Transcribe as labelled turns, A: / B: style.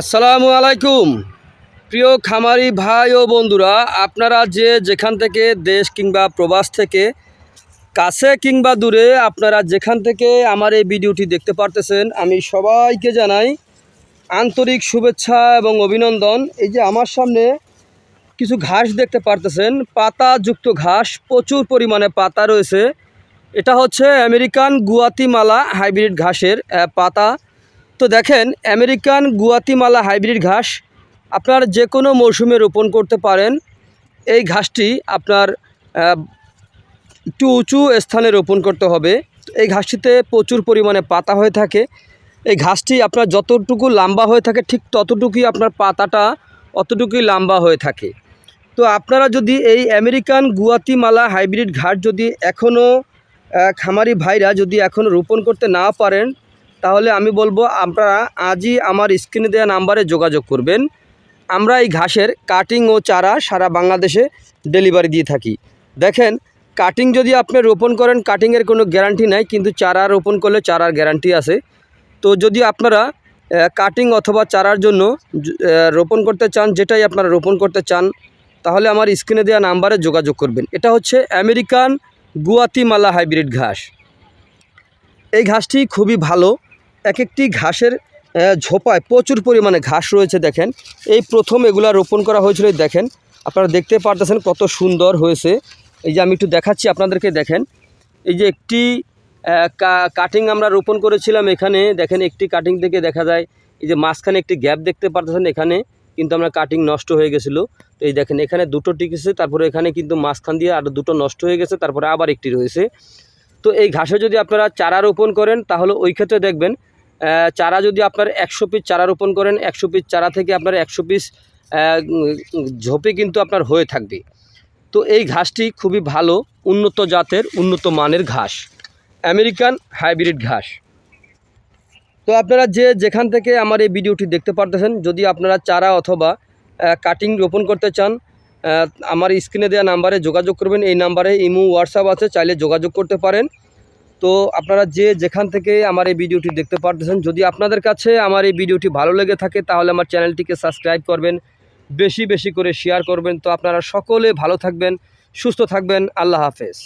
A: আসসালামু আলাইকুম। প্রিয় খামারি ভাই ও বন্ধুরা, আপনারা যে যেখান থেকে দেশ কিংবা প্রবাস থেকে কাছে কিংবা দূরে আপনারা যেখান থেকে আমার এই ভিডিওটি দেখতে পারতেছেন, আমি সবাইকে জানাই আন্তরিক শুভেচ্ছা এবং অভিনন্দন। এই যে আমার সামনে কিছু ঘাস দেখতে পারতেছেন, পাতাযুক্ত ঘাস, প্রচুর পরিমাণে পাতা রয়েছে। এটা হচ্ছে আমেরিকান গুয়াতিমালা হাইব্রিড ঘাসের পাতা। তো দেখেন, আমেরিকান গুয়াতিমালা হাইব্রিড ঘাস, আপনার যে কোনো মৌসুমে রোপণ করতে পারেন। এই ঘাসটি আপনার একটু উঁচু স্থানে রোপণ করতে হবে। এই ঘাসটিতে প্রচুর পরিমাণে পাতা হয়ে থাকে। এই ঘাসটি আপনার যতটুকু লম্বা হয়ে থাকে, ঠিক ততটুকুই আপনার পাতাটা অতটুকুই লম্বা হয়ে থাকে। তো আপনারা যদি এই আমেরিকান গুয়াতিমালা হাইব্রিড ঘাস যদি এখনও খামারি ভাইরা যদি এখনও রোপণ করতে না পারেন তাহলে আমি বলব আপনারা আজই আমার স্ক্রিনে দেওয়া নাম্বারে যোগাযোগ করবেন। আমরা এই ঘাসের কাটিং ও চারা সারা বাংলাদেশে ডেলিভারি দিয়ে থাকি। দেখেন, কাটিং যদি আপনি রোপণ করেন, কাটিংয়ের কোনো গ্যারান্টি নাই, কিন্তু চারা রোপণ করলে চারার গ্যারান্টি আছে। তো যদি আপনারা কাটিং অথবা চারার জন্য রোপণ করতে চান, যেটাই আপনারা রোপণ করতে চান, তাহলে আমার স্ক্রিনে দেওয়া নাম্বারে যোগাযোগ করবেন। এটা হচ্ছে আমেরিকান গুয়াতিমালা হাইব্রিড ঘাস। এই ঘাসটি খুবই ভালো। এক একটি ঘাসের ঝোপায় প্রচুর পরিমাণে ঘাস রয়েছে, দেখেন। এই প্রথম এগুলা রোপণ করা হয়েছিল দেখেন। আপনারা দেখতে পারতেছেন কত সুন্দর হয়েছে। এই যে আমি একটু দেখাচ্ছি আপনাদেরকে, দেখেন। এই যে একটি কাটিং আমরা রোপণ করেছিলাম এখানে, দেখেন একটি কাটিং থেকে দেখা যায়, এই যে মাঝখানে একটি গ্যাপ দেখতে পারতেছেন এখানে, কিন্তু আমরা কাটিং নষ্ট হয়ে গেছিল। তো এই দেখেন, এখানে দুটো টিকেছে তারপরে এখানে কিন্তু মাঝখান দিয়ে আরও দুটো নষ্ট হয়ে গেছে, তারপরে আবার একটি রয়েছে। তো এই ঘাসে যদি আপনারা চারা রোপণ করেন, তাহলে ওই ক্ষেত্রে দেখবেন চারা যদি আপনার একশো পিস চারা রোপণ করেন, একশো পিস চারা থেকে আপনার একশো পিস ঝোপে কিন্তু আপনার হয়ে থাকবে। তো এই ঘাসটি খুবই ভালো, উন্নত জাতের, উন্নত মানের ঘাস। আমেরিকান হাইব্রিড ঘাস। তো আপনারা যে যেখান থেকে আমার এই ভিডিওটি দেখতে পারতেছেন, যদি আপনারা চারা অথবা কাটিং রোপণ করতে চান আমার স্ক্রিনে দেওয়া নাম্বারে যোগাযোগ করবেন। এই নাম্বারে ইমো, হোয়াটসঅ্যাপ আছে, চাইলে যোগাযোগ করতে পারেন। তো আপনারা যে যেখান থেকে আমার এই ভিডিওটি দেখতে পারতেছেন, যদি আপনাদের কাছে আমার এই ভিডিওটি ভালো লেগে থাকে, তাহলে আমার চ্যানেলটিকে সাবস্ক্রাইব করবেন, বেশি বেশি করে শেয়ার করবেন। তো আপনারা সকলে ভালো থাকবেন, সুস্থ থাকবেন, আল্লাহ হাফেজ।